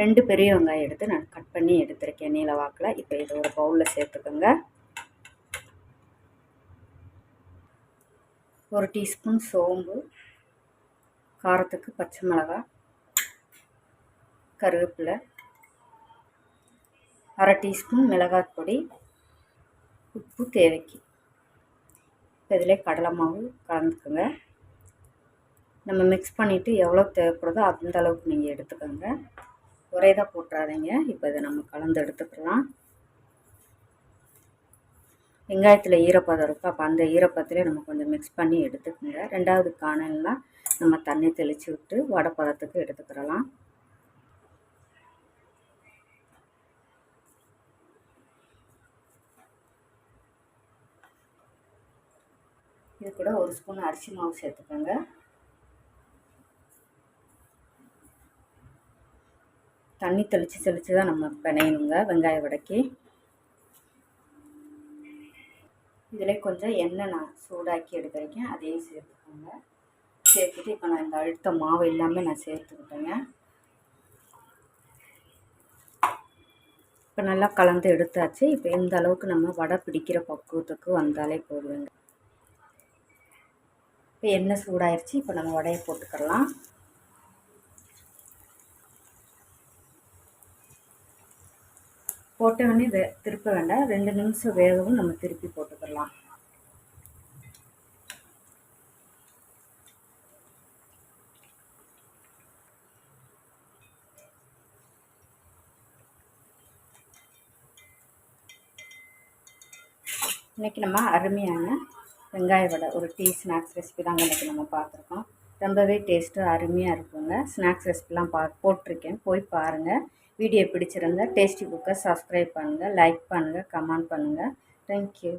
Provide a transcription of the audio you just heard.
ரெண்டு பெரிய வெங்காயம் எடுத்து நான் கட் பண்ணி எடுத்திருக்கேன் நீல வாக்கில். இப்போ இதை ஒரு பவுலில் சேர்த்துக்கோங்க. ஒரு டீஸ்பூன் சோம்பு காரத்துக்கு பச்சை மிளகாய் கருவேப்பிலை அரை டீஸ்பூன் மிளகாய் பொடி உப்பு தேவைக்கு. இப்போ இதில் கடலை மாவு கலந்துக்கோங்க. நம்ம மிக்ஸ் பண்ணிவிட்டு எவ்வளோ தேவைப்படுதோ அந்த அளவுக்கு நீங்கள் எடுத்துக்கோங்க. ஒரே தான் போட்டுறாதீங்க. இப்போ இதை நம்ம கலந்து எடுத்துக்கலாம். வெங்காயத்தில் ஈரப்பதம் இருக்கும் அப்போ அந்த ஈரப்பதத்திலே நம்ம கொஞ்சம் மிக்ஸ் பண்ணி எடுத்துக்கோங்க. ரெண்டாவது காணல்னால் நம்ம தண்ணி தெளித்து விட்டு வடை பதத்துக்கு எடுத்துக்கிறலாம் இது கூட ஒரு ஸ்பூன் அரிசி மாவு சேர்த்துக்கோங்க. தண்ணி தெளித்து தெளித்து தான் நம்ம பிணையணுங்க வெங்காய வடைக்கு இதில் கொஞ்சம் எண்ணெய் நான் சூடாக்கி எடுக்கிறேன் அதையும் சேர்த்துக்கோங்க. சேர்த்துட்டு இப்போ நான் இந்த அழுத்த மாவு எல்லாமே நான் சேர்த்துக்கிட்டேங்க. இப்போ நல்லா கலந்து எடுத்தாச்சு இப்போ இந்த அளவுக்கு நம்ம வடை பிடிக்கிற பக்குவத்துக்கு வந்தாலே போதுங்க. இப்போ எண்ணெய் சூடாயிருச்சு இப்போ நம்ம வடையை போட்டுக்கலாம் போட்ட உடனே வே திருப்ப வேண்டாம். ரெண்டு நிமிஷம் வேகவும் நம்ம திருப்பி போட்டுக்கலாம் இன்றைக்கி நம்ம அருமையான வெங்காய வடை ஒரு டீ ஸ்நாக்ஸ் ரெசிபி தாங்க இன்றைக்கி நம்ம பார்த்துருக்கோம். ரொம்பவே டேஸ்ட்டு அருமையாக இருக்குங்க. ஸ்நாக்ஸ் ரெசிபிலாம் பா போட்டிருக்கேன். போய் பாருங்கள் வீடியோ பிடிச்சிருந்தா டேஸ்டி புக்கை சப்ஸ்கிரைப் பண்ணுங்கள் லைக் பண்ணுங்கள் கமெண்ட் பண்ணுங்கள் தேங்க்யூ